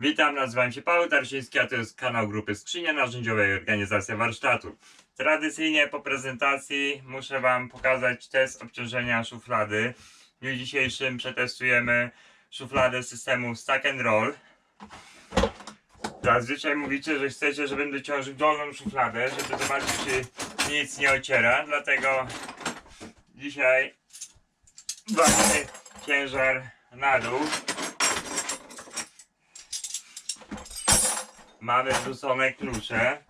Witam, nazywam się Paweł Tarsiński, a to jest kanał Grupy Skrzynia Narzędziowej Organizacja Warsztatu. Tradycyjnie po prezentacji muszę Wam pokazać test obciążenia szuflady. W dniu dzisiejszym przetestujemy szufladę systemu Stack and Roll. Zazwyczaj mówicie, że chcecie, żebym dociążył dolną szufladę, żeby zobaczyć, czy nic nie ociera, dlatego dzisiaj walimy ciężar na dół. Mamy wrzucone klucze.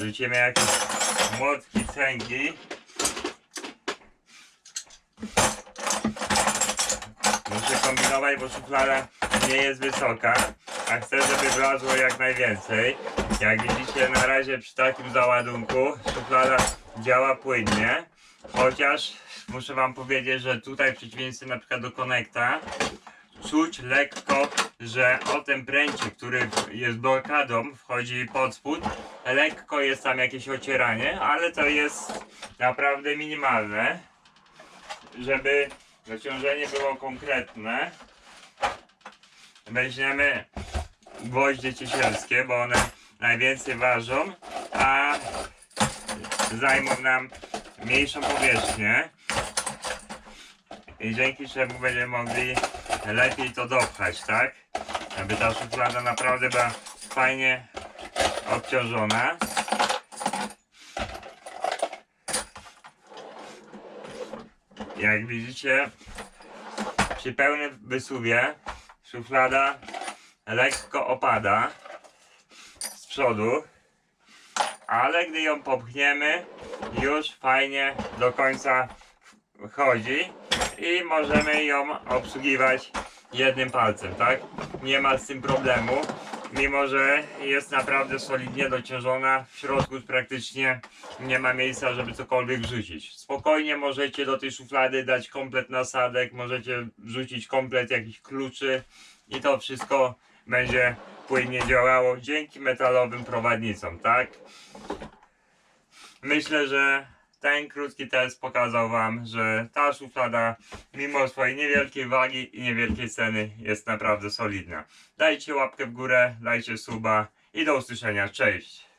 Rzucimy jakieś młotki, cęgi. Muszę kombinować, bo szuflada nie jest wysoka, a chcę, żeby wlazło jak najwięcej. Jak widzicie, na razie przy takim załadunku szuflada działa płynnie, chociaż muszę wam powiedzieć, że tutaj w przeciwieństwie na przykład do konekta czuć lekko, że o tym pręcie, który jest blokadą, wchodzi pod spód, lekko jest tam jakieś ocieranie, ale to jest naprawdę minimalne, żeby zaciążenie było konkretne. Weźmiemy gwoździe ciesielskie, bo one najwięcej ważą, a zajmą nam mniejszą powierzchnię i dzięki czemu będziemy mogli lepiej to dopchać, tak? Aby ta szuflada naprawdę była fajnie obciążona. Jak widzicie, przy pełnym wysuwie szuflada lekko opada z przodu, ale gdy ją popchniemy, już fajnie do końca chodzi i możemy ją obsługiwać jednym palcem, tak? Nie ma z tym problemu, mimo że jest naprawdę solidnie dociążona. W środku praktycznie nie ma miejsca, żeby cokolwiek wrzucić. Spokojnie możecie do tej szuflady dać komplet nasadek, możecie wrzucić komplet jakichś kluczy i to wszystko będzie płynnie działało dzięki metalowym prowadnicom, tak? Myślę, że ten krótki test pokazał Wam, że ta szuflada, mimo swojej niewielkiej wagi i niewielkiej ceny, jest naprawdę solidna. Dajcie łapkę w górę, dajcie suba i do usłyszenia. Cześć!